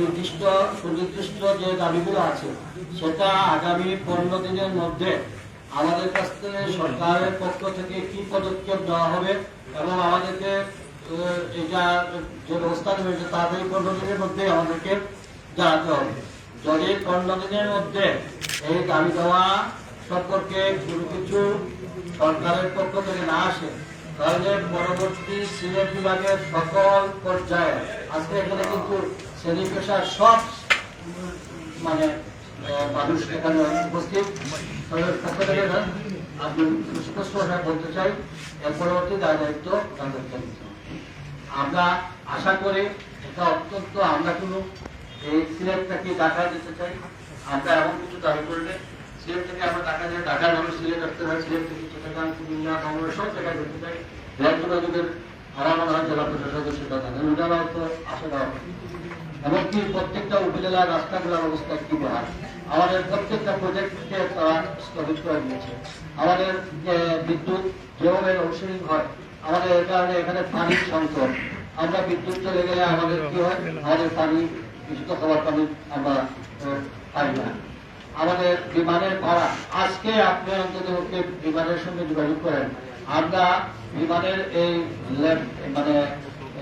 নির্দিষ্ট সুনির্দিষ্ট যে দাবিগুলো আছে, সেটা আগামী পনেরো দিনের মধ্যে আমাদের কাছ থেকে সরকারের পক্ষ থেকে কি পদক্ষেপ দেওয়া হবে এবং আমাদেরকে এটা যে ব্যবস্থা যে তাড়াতাড়ি পনেরো দিনের মধ্যে আমাদেরকে জানাতে হবে। যদি পনেরো দিনের মধ্যে এই দাবি দেওয়া সম্পর্কে কোনো কিছু সরকারের পক্ষ থেকে না আসে, তাহলে পরবর্তী সিলেট বিভাগের সকল পর্যায়ে, আজকে এখানে কিন্তু শ্রেণি পেশার সব মানে মানুষ এখানে উপস্থিত। আমি সুস্পষ্ট ভাষায় বলতে চাই, এর পরবর্তী দায় দায়িত্ব তাদেরকে আমরা আশা করি এটা অত্যন্ত আমরা কোনো এই সিলেটটাকে ঢাকা দিতে চাই? আমরা এমন কিছু দাবি করলে সিলেট থেকে আমরা ঢাকা দিয়ে ঢাকার মানুষ সিলেট আসতে হয় সিলেট থেকে চট্টগ্রাম, কুমিল্লা বাংলা সব জায়গায় যেতে চাই। রেল যোগাযোগের এমনকি প্রত্যেকটা উপজেলার রাস্তাগুলোর অবস্থা কি বেহাল আমাদের প্রত্যেকটা প্রজেক্টকে তারা স্থগিত করে দিয়েছে আমাদের যে বিদ্যুৎ যেভাবে লোডশেডিং হয় আমাদের এর কারণে এখানে পানির সংকট আমরা বিদ্যুৎ চলে গেলে আমাদের কি হয় আমাদের পানি বিশুদ্ধ খাবার পানি আমরা পাই না আমাদের বিমানের ভাড়া, আজকে আপনি অন্তত বিমানের সঙ্গে যোগাযোগ করেন। আমরা বিমানের এই মানে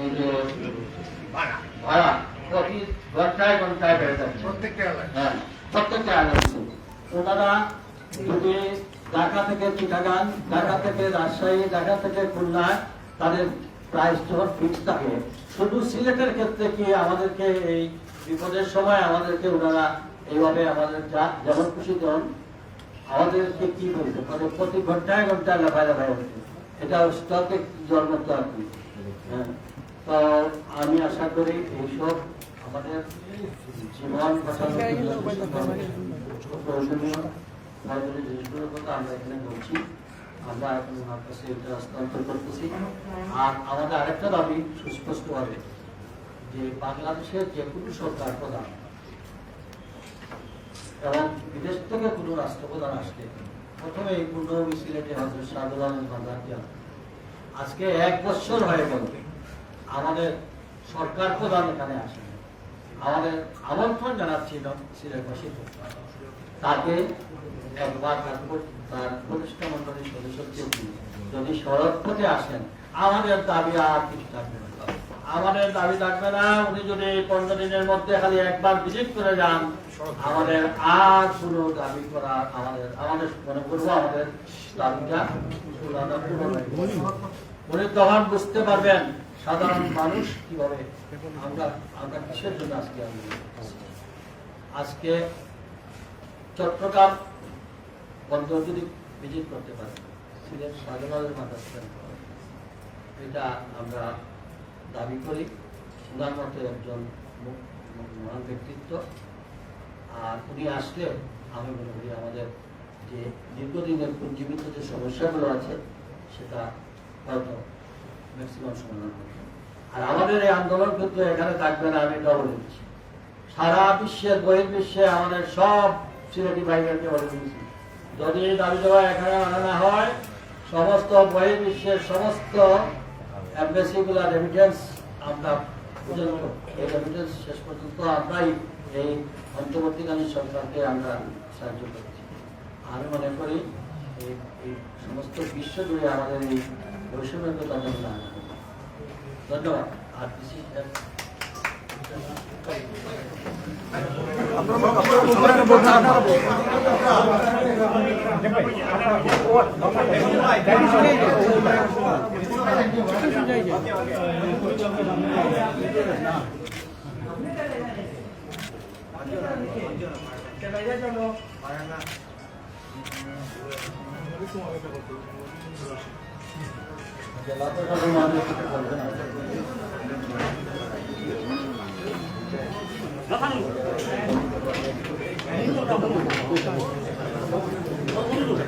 এই যে ভাড়া। প্রতি ঘন্টায় ঘন্টায় বেড়ে যাচ্ছে প্রত্যেকটা হ্যাঁ প্রত্যেকটা ওনারা যদি ঢাকা থেকে চিটাগাং ঢাকা থেকে রাজশাহী ঢাকা থেকে খুলনা তাদের প্রাইস যখন ফিক্স থাকে শুধু সিলেটের ক্ষেত্রে কি আমাদেরকে এই বিপদের সময় আমাদেরকে ওনারা এইভাবে আমাদের যা- যেমন খুশি তেমন আমাদেরকে কি বলতে মানে প্রতি ঘন্টায় ঘন্টায় লাফায় লাফায় হচ্ছে। এটা স্টকে জন্মত হ্যাঁ। তো আমি আশা করি এইসব আমাদের জীবন বাঁচানোর জন্য খুব প্রয়োজনীয় প্রয়োজনীয় জিনিসগুলোর কথা আমরা এখানে বলছি। আমরা ওনার কাছে এটা হস্তান্তর করতেছি। আর আমাদের আরেকটা দাবি সুস্পষ্টভাবে যে বাংলাদেশের যে কোনো সরকার প্রধান এবং বিদেশ থেকে কোনো রাষ্ট্রপ্রধান আসলে প্রথমে এই পূর্ণ সিলেটে হজরত শাহুল আলম বাজারকে আজকে এক বছর হয়ে গেল। আমাদের সরকার প্রধান এখানে আসেন। আমাদের আমন্ত্রণ জানাচ্ছিল সিলেটবাসীকে তাকে একবার তার প্রতিষ্ঠা মন্ডলীর সদস্যকে যদি সড়ক পথে আসেন, আমাদের দাবি আর কিছু থাকবে না। আমাদের দাবি থাকবে না, উনি যদি পনেরো দিনের মধ্যে খালি একবার ভিজিট করে যান, আমাদের আর কোনো দাবি করা আমাদের আমাদের মনে করব আমাদের দাবিটা উনি তখন বুঝতে পারবেন সাধারণ মানুষ কীভাবে আমরা আমরা কিসের জন্য আজকে। আজকে চট্টগ্রাম বন্দর যদি ভিজিট করতে পারে, সিলেট স্বাধীনতার মাথা এটা আমরা দাবি করি ওনার মতো একজন মহান ব্যক্তিত্ব। আর উনি আসলেও আমি মনে করি আমাদের যে দীর্ঘদিনের পুঞ্জীবিত যে সমস্যাগুলো আছে, সেটা হয়তো ম্যাক্সিমাম সমাধান হবে। আর আমাদের এই আন্দোলন কিন্তু এখানে থাকবে না, আমি এটা বলে দিচ্ছি। সারা বিশ্বের বহির্বিশ্বে আমাদের সব সিলেটি ভাইদেরকে বলে দিয়েছি, যদি দাবি দেওয়া এখানে আনা হয়, সমস্ত বহির্বিশ্বের সমস্ত এম্বাসিগুলো রেমিটেন্স আমরা এই রেমিটেন্স শেষ পর্যন্ত আমরাই এই অন্তর্বর্তীকালীন সরকারকে আমরা সাহায্য করছি। আমি মনে করি এই সমস্ত বিশ্ব জুড়ে আমাদের এই বৈষম্যের ধন্যবাদ। আর কৃষি জেলা প্রশাসন আমাদের কিছু বলবে না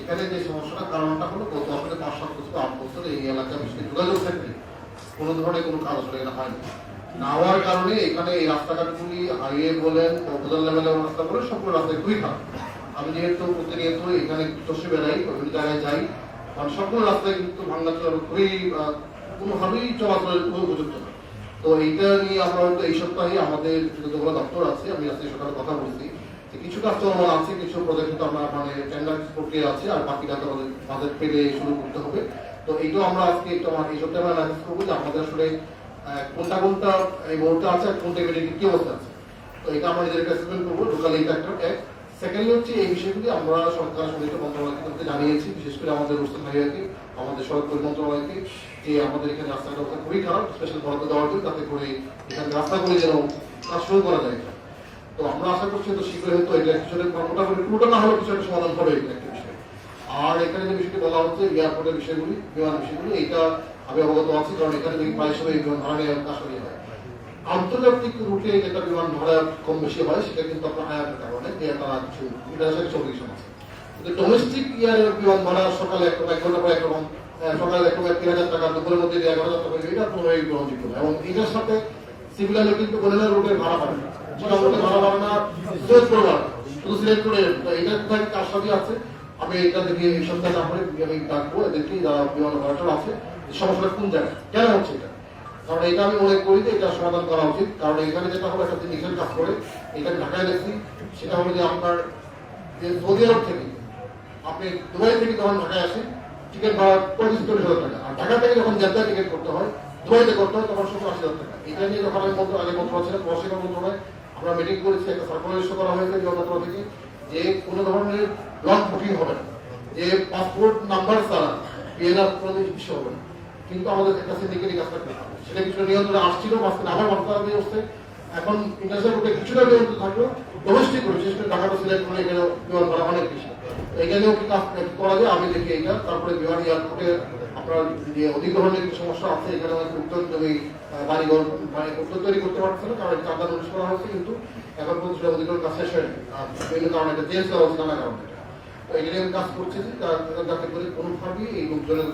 এখানে যে সমস্যাটা, কারণটা হলো গত আসলে পাঁচ সাত বছর আট বছর এই এলাকার বিষয়ে যোগাযোগ ক্ষেত্রে কোনো ধরনের কোনো কাজ আসলে হয়নি। না হওয়ার কারণে এখানে এই রাস্তাঘাটগুলি হাইওয়ে বলেন উপজেলা লেভেলের রাস্তা বলেন, সবগুলো রাস্তায় খুবই খারাপ। আমি যেহেতু প্রতিনিয়ত এখানে চষে বেড়াই বিভিন্ন জায়গায় যাই, কারণ সকল রাস্তায় কিন্তু ভাঙ্গা চলা খুবই কোনোভাবেই চলাচলের উপযুক্ত তো এইটা নিয়ে আমরা এই সপ্তাহে আমাদের যতগুলো দপ্তর আছে, আমি আজকে সকালে কথা বলছি কিছু কাজ আছে, কিছু প্রজেক্ট আমরা মানে টেন্ডার প্রক্রিয়া আছে, আর বাকিটা তো আমাদের বাজেট পেলে শুরু করতে হবে। তো এইটাও আমরা আজকে একটু আমার এই সপ্তাহে আমরা অ্যানালাইসিস করব যে আমাদের আসলে কোনটা কোনটা এই মুহূর্তে আছে আর কোনটা কি অবস্থা আছে। তো এটা আমরা নিজেদের অ্যাসেসমেন্ট করব, টোটালি এটা একটা এক। সেকেন্ডলি হচ্ছে এই বিষয়গুলি আমরা সরকার সংশ্লিষ্ট মন্ত্রণালয়কে জানিয়েছি, বিশেষ করে আমাদের রুস্তম ভাইয়াকে, আমাদের সড়ক মন্ত্রণালয়কে, যে আমাদের এখানে অবস্থা খুবই খারাপ স্পেশাল বরাদ্দ দেওয়ার জন্য যাতে করে এখানে রাস্তাগুলি যেন কাজ শুরু করা যায়। তো আমরা আশা করছি শীঘ্রই হয়তো এটা পুরোটা না কিছু একটা সমাধান হবে এটা আর এখানে যে বিষয়টি বলা হচ্ছে এয়ারপোর্টের বিষয়গুলি, বিমান বিষয়গুলি, এইটা আমি অবগত আছি, কারণ এখানে দেখি প্রায় বিমান আসলে হয়। আন্তর্জাতিক রুটে যেটা বিমান ভাড়া কম বেশি হয়, সেটা কিন্তু আপনার আয়াতের কারণে তারা কিছু ইন্টারন্যাশনাল আছে। কিন্তু ডোমেস্টিক ইয়ারের বিমান ভাড়া সকালে এক এক ঘণ্টা পর একরকম সকালে এক তিন হাজার টাকা, দুপুরের মধ্যে এগারো হাজার টাকা, এটা কোনোই গ্রহণযোগ্য। এবং এটার সাথে সিভিল কিন্তু কোনো রুটের ভাড়া পাবে না করে কার সাথে আছে। আমি এটা দেখি এই সপ্তাহে তারপরে আমি আছে সমস্যাটা কোন জায়গায়। কেন হচ্ছে এটা? কারণ এটা আমি করি যে এটা সমাধান করা উচিত। কারণ এখানে যেটা হলো কাজ করে, এটা ঢাকায় দেখছি, সেটা হলো আপনার যে থেকে, আপনি দুবাই থেকে যখন ঢাকায় আসেন টিকিট ভাড়া পঁচিশ চল্লিশ হাজার টাকা। আর ঢাকা থেকে যখন জেদ্দায় টিকিট করতে হয়, দুবাইতে করতে হয়, তখন সত্তর, আশি হাজার টাকা। এটা নিয়ে যখন আমি আগে মন্ত্র ছিলাম প্রশিক্ষণ মন্ত্রণালয় আমরা মিটিং করেছি, একটা সার্কুলার ইস্যু করা হয়েছে বিমানবন্দর থেকে যে কোনো ধরনের লং বুকিং হবে না। যে পাসপোর্ট নাম্বার ছাড়া পিএনআর কোনো কিছু হবে না। কিন্তু আমাদের একটা সিন্ডিকেটই কাজটা করতে হবে। সেটা কিছু নিয়ন্ত্রণে আসছিল, মাঝখানে আবার বার্তা দিয়ে হচ্ছে এখন ইন্টারন্যাশনাল রুটে কিছুটা নিয়ন্ত্রণ থাকলেও ডোমেস্টিক রুট বিশেষ করে ঢাকা সিলেক্ট করে এখানে বিমান ভাড়া অনেক বেশি। এখানেও কি কাজ করা যায়? আমি দেখি এটা তারপরে বিমান এয়ারপোর্টে আপনার যে অধিগ্রহণের সমস্যা আছে, এখানে আমাদের উত্তর জমি বাড়িঘর মানে উত্তর তৈরি করতে পারছে না, কারণ চাঁদা নোটিশ করা হয়েছে, কিন্তু এখন পর্যন্ত সেটা অধিগ্রহণ কাজ শেষ হয়নি বিভিন্ন কারণে এটা চেঞ্জ করা হচ্ছে নানা কারণে এটা। আমি কাজ করছি যে যাতে করে কোনোভাবেই এই লোকজনের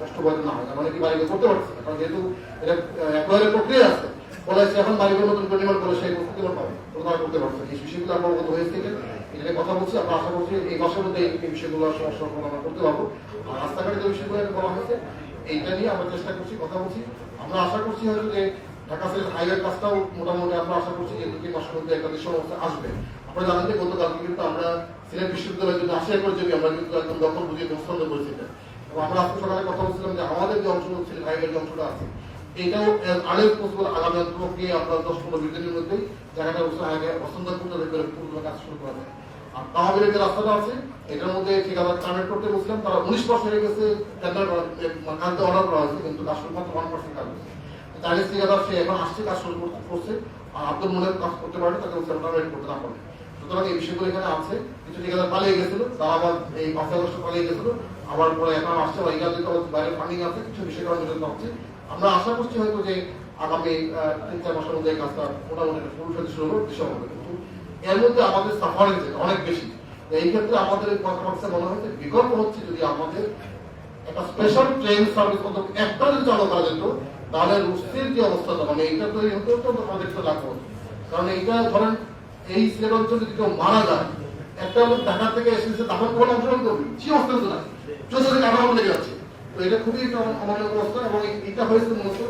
কষ্ট পাইতে না হয় কারণ অনেকে বাড়িতে করতে পারছে না কারণ যেহেতু এটা একবারের প্রক্রিয়া আছে, ফলে সে এখন বাড়িঘর নতুন করে নির্মাণ করে সেই প্রস্তুতি পাবে তো করতে পারছে না। এই বিষয়গুলো আমরা হয়ে থেকে এটা কথা বলছি, আমরা আশা করছি এই মাসের মধ্যে এই এই বিষয়গুলো সমস্যার সমাধান করতে পারব। আর রাস্তাঘাটে যে বিষয়গুলো বলা হয়েছে, এইটা নিয়ে আমরা চেষ্টা করছি, কথা বলছি। আমরা আশা করছি হয়তো যে ঢাকা সিলেট হাইওয়ে কাজটাও মোটামুটি আমরা আশা করছি যে দু তিন মাসের মধ্যে একটা দৃশ্য অবস্থা আসবে। আপনারা জানেন যে গতকালকে কিন্তু আমরা সিলেট বিশ্ববিদ্যালয়ের জন্য আশি একর জমি আমরা কিন্তু একদম দখল বুঝিয়ে হস্তান্তর করেছি এটা। এবং আমরা আজকে সকালে কথা বলছিলাম যে আমাদের যে অঞ্চল, সিলেট হাইওয়ের যে অংশটা আছে এটাও কাজ শুরু করতে বলছিলাম আর আব্দুল মনে কাজ করতে পারে, তাকে করতে না পারে। সুতরাং এই বিষয়গুলো এখানে আছে কিছু ঠিকাদার পালিয়ে গেছিল, তারা আবার এই পাঁচ আগস্ট পালিয়ে গেছিল, আবার পরে এখন আসছে বা এখানে বাইরে ফান্ডিং আছে, কিছু বিষয় কারণে হচ্ছে আমরা আশা করছি হয়তো যে আগামী তিন চার মাসের মধ্যে কাজটা মোটামুটি একটা পুরুষ হতে শুরু হবে হবে। কিন্তু এর মধ্যে আমাদের সাফারিং অনেক বেশি। এই ক্ষেত্রে আমাদের কথাবার্তা মনে হচ্ছে বিকল্প হচ্ছে যদি আমাদের একটা স্পেশাল ট্রেন সার্ভিস অন্তত একটা যদি চালু করা যেত, তাহলে রুস্তির যে অবস্থাটা মানে এইটা তো এই হতে তো আমাদের তো লাগবে। কারণ এইটা ধরেন, এই সিলেট অঞ্চলে যদি কেউ মারা যায়, একটা লোক ঢাকা থেকে এসেছে তখন কোন অংশগ্রহণ করবে কি অবস্থা নাই চোদ্দ থেকে আঠারো লেগে যাচ্ছে। তো এটা খুবই একটা অমান্য অবস্থা এবং এটা হয়েছে মূলত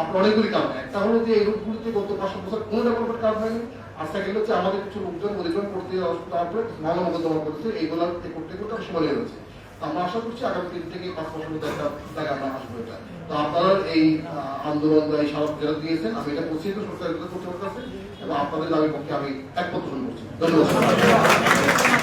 আপনার অনেকগুলি কারণ। একটা হলো যে এই রূপগুলিতে গত পাঁচ বছর কোনো ডেভেলপমেন্ট কাজ হয়নি। আর সেকেন্ড হচ্ছে আমাদের কিছু লোকজন অধিগ্রহণ করতে তারপরে ভালো মোকদ্দমা করছে এইগুলো করতে করতে আমরা সময় লেগে গেছে তো আমরা আশা করছি আগামী তিন থেকে পাঁচ বছর মধ্যে একটা জায়গায় আমরা আসব এটা। তো আপনারা এই আন্দোলন বা এই স্মারক যেটা দিয়েছেন, আমি এটা পৌঁছে সরকারের কাছে এবং আপনাদের দাবির পক্ষে আমি একমত পোষণ করছি ধন্যবাদ।